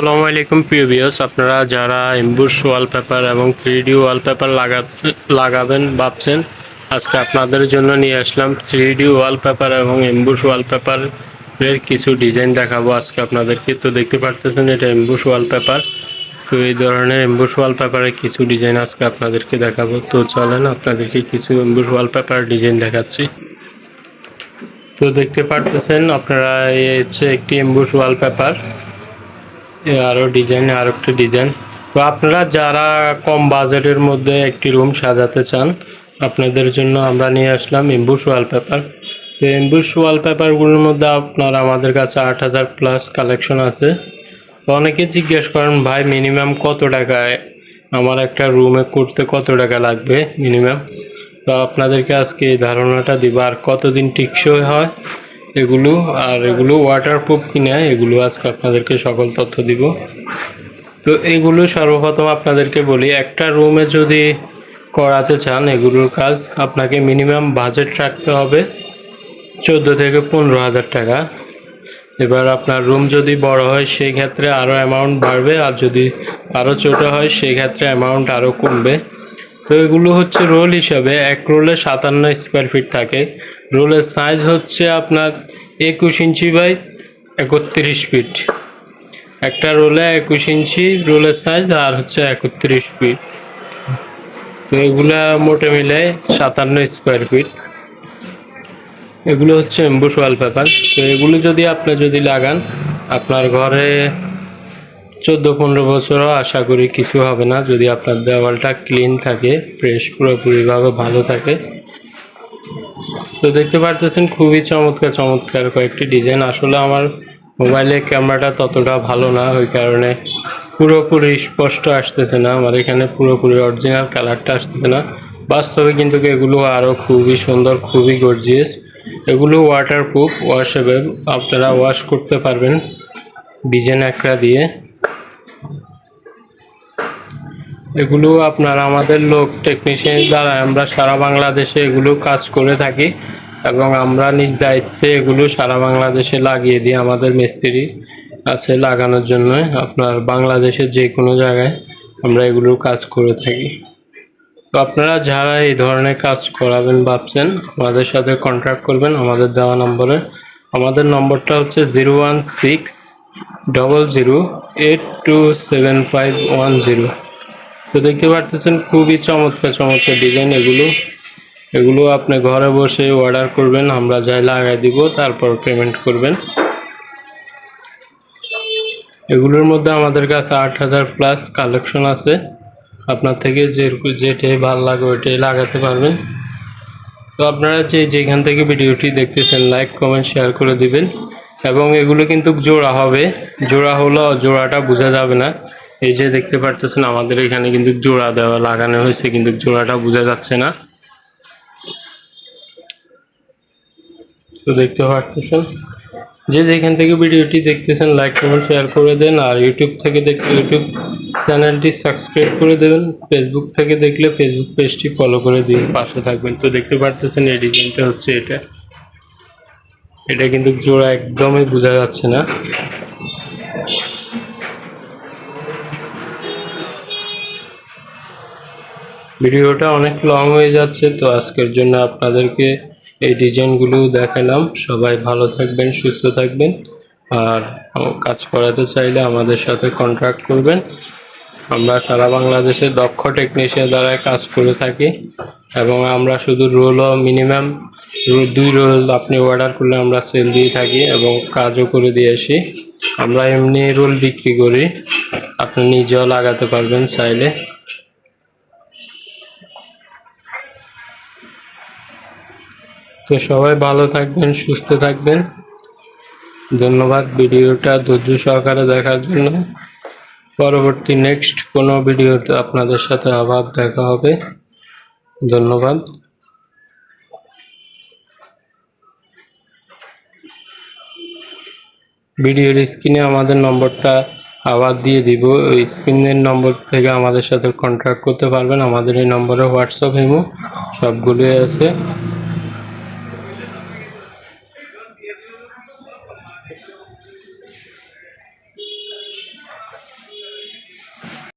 আসসালামু আলাইকুম, প্রিয় ভিউয়ার্স আপনারা যারা এমবুশ ওয়ালপেপার এবং থ্রি ডি ওয়ালপেপার লাগাতে লাগাবেন, ভাবছেন, আজকে আপনাদের জন্য নিয়ে আসলাম থ্রি ডি ওয়ালপেপার এবং এমবুশ ওয়ালপেপার এর কিছু ডিজাইন দেখাবো আজকে আপনাদেরকে। তো দেখতে পারতেছেন, এটা এমবুশ ওয়ালপেপার তো এই ধরনের এমবুশ ওয়ালপেপারের কিছু ডিজাইন আজকে আপনাদেরকে দেখাবো। তো চলেন, আপনাদেরকে কিছু এমবুশ ওয়ালপেপার ডিজাইন দেখাচ্ছি। তো দেখতে পারতেছেন, আপনারা এই হচ্ছে একটি এমবুশ ওয়ালপেপার আরও ডিজাইন আর একটা ডিজাইন তো আপনারা যারা কম বাজেটের মধ্যে একটি রুম সাজাতে চান, আপনাদের জন্য আমরা নিয়ে আসলাম এমবুশ ওয়ালপেপার তো এমবুশ ওয়ালপেপারগুলোর মধ্যে আপনার আমাদের কাছে আট হাজার প্লাস কালেকশন আছে। তো অনেকে জিজ্ঞেস করেন, ভাই মিনিমাম কত টাকায় আমার একটা রুমে করতে কত টাকা লাগবে মিনিমাম তো আপনাদেরকে আজকে এই ধারণাটা দিব, আর কতদিন টিকসই হয় এগুলো, আর এগুলো ওয়াটারপ্রুফ কিনা, এগুলো আজকে আপনাদেরকে সকল তথ্য দিব। তো এগুলো সর্বপ্রথম আপনাদেরকে বলি, একটা রুমে যদি করাতে চান এগুলোর কাজ, আপনাকে মিনিমাম বাজেট রাখতে হবে চোদ্দ থেকে পনেরো হাজার টাকা। এবার আপনার রুম যদি বড় হয় সেই ক্ষেত্রে আরও অ্যামাউন্ট বাড়বে, আর যদি আরও ছোটো হয় সেই ক্ষেত্রে অ্যামাউন্ট আরও কমবে। তো এগুলো হচ্ছে রোল হিসাবে, এক রোলে সাতান্ন স্কোয়ার ফিট থাকে। রোলের সাইজ হচ্ছে আপনার একুশ ইঞ্চি বাই একত্রিশ ফিট একটা রোলে একুশ ইঞ্চি রোলের সাইজ আর হচ্ছে একত্রিশ ফিট তো এগুলা মোটে মিলে সাতান্ন স্কোয়ার ফিট এগুলো হচ্ছে এম্বুশ ওয়ালপেপার তো এগুলো যদি আপনি যদি লাগান, আপনার ঘরে চোদ্দ পনেরো বছরও আশা করি কিছু হবে না। যদি আপনার দেওয়ালটা ক্লিন থাকে ফ্রেশ পুরোপুরিভাবে ভালো থাকে তো দেখতে পারতেছেন খুবই চমৎকার চমৎকার কয়েকটি ডিজাইন আসলে আমার মোবাইলে ক্যামেরাটা ততটা ভালো না, ওই কারণে পুরোপুরি স্পষ্ট আসতেছে না। আমার এখানে পুরোপুরি অরিজিনাল কালারটা আসতেছে না। বাস্তবে কিন্তু এগুলো আরও খুবই সুন্দর, খুবই গর্জিয়াস এগুলো ওয়াটারপ্রুফ ওয়াশেবল আপনারা ওয়াশ করতে পারবেন ডিজাইন একটা দিয়ে। এগুলো আপনার আমাদের লোক টেকনিশিয়ান দ্বারা আমরা সারা বাংলাদেশে এগুলো কাজ করে থাকি এবং আমরা নিজ দায়িত্বে এগুলো সারা বাংলাদেশে লাগিয়ে দিই আমাদের মিস্ত্রি আছে লাগানোর জন্য। আপনার বাংলাদেশের যে কোনো জায়গায় আমরা এগুলো কাজ করে থাকি। তো আপনারা যারা এই ধরনের কাজ করাবেন ভাবছেন, আমাদের সাথে কন্ট্যাক্ট করবেন আমাদের দেওয়া নম্বরে। আমাদের নম্বরটা হচ্ছে zero one six double zero eight two seven five one zero. তো দেখতে পারতেছেন খুবই চমৎকার চমৎকার ডিজাইন এগুলো। এগুলো আপনি ঘরে বসে অর্ডার করবেন, আমরা যাই লাগাই দিব, তারপর পেমেন্ট করবেন। এগুলোর মধ্যে আমাদের কাছে আট হাজার প্লাস কালেকশন আছে। আপনার থেকে যে যেটাই ভালো লাগে ওইটাই লাগাতে পারবেন। তো আপনারা যে যেখান থেকে ভিডিওটি দেখতেছেন লাইক কমেন্ট শেয়ার করে দিবেন। এবং এগুলো কিন্তু জোড়া হবে। জোড়া হলো, জোড়াটা বোঝা যাবে না। এই যে দেখতে পারতেছেন, আমাদের এখানে কিন্তু জোড়া দেওয়া লাগানো হয়েছে, কিন্তু জোড়াটা বোঝা যাচ্ছে না। তো দেখতে পারতেছেন। যে যেখান থেকে ভিডিওটি দেখতেছেন লাইক কমেন্ট শেয়ার করে দেন, আর ইউটিউব থেকে দেখলে ইউটিউব চ্যানেলটি সাবস্ক্রাইব করে দেবেন। ফেসবুক থেকে দেখলে ফেসবুক পেজটি ফলো করে দিয়ে পাশে থাকবেন। তো দেখতে পারতেছেন, এই ডিজাইনটা হচ্ছে এটা। এটা কিন্তু জোড়া একদমই বোঝা যাচ্ছে না। ভিডিওটা অনেক লং হয়ে যাচ্ছে, তো আজকের জন্য আপনাদেরকে এই ডিজাইনগুলো দেখালাম। সবাই ভালো থাকবেন, সুস্থ থাকবেন। আর কাজ করাতে চাইলে আমাদের সাথে কন্ট্যাক্ট করবেন। আমরা সারা বাংলাদেশে দক্ষ টেকনিশিয়ান দ্বারা কাজ করে থাকি এবং আমরা শুধু রোলও মিনিমাম দুই রোল আপনি অর্ডার করলে আমরা সেল দিয়ে থাকি এবং কাজও করে দিয়ে আসি। আমরা এমনি রোল বিক্রি করি। আপনি নিজেও লাগাতে পারবেন চাইলে। তো সবাই ভালো থাকবেন, সুস্থ থাকবেন। ধন্যবাদ ভিডিওটা ধৈর্য সহকারে দেখার জন্য। পরবর্তী নেক্সট কোনো ভিডিওতে আপনাদের সাথে আবার দেখা হবে। ধন্যবাদ। ভিডিওর স্ক্রিনে আমাদের নম্বরটা আবার দিয়ে দিব। ওই স্ক্রিনের নম্বর থেকে আমাদের সাথে কন্ট্যাক্ট করতে পারবেন। আমাদের এই নম্বরে হোয়াটসঅ্যাপ ইমো সবগুলোই আছে।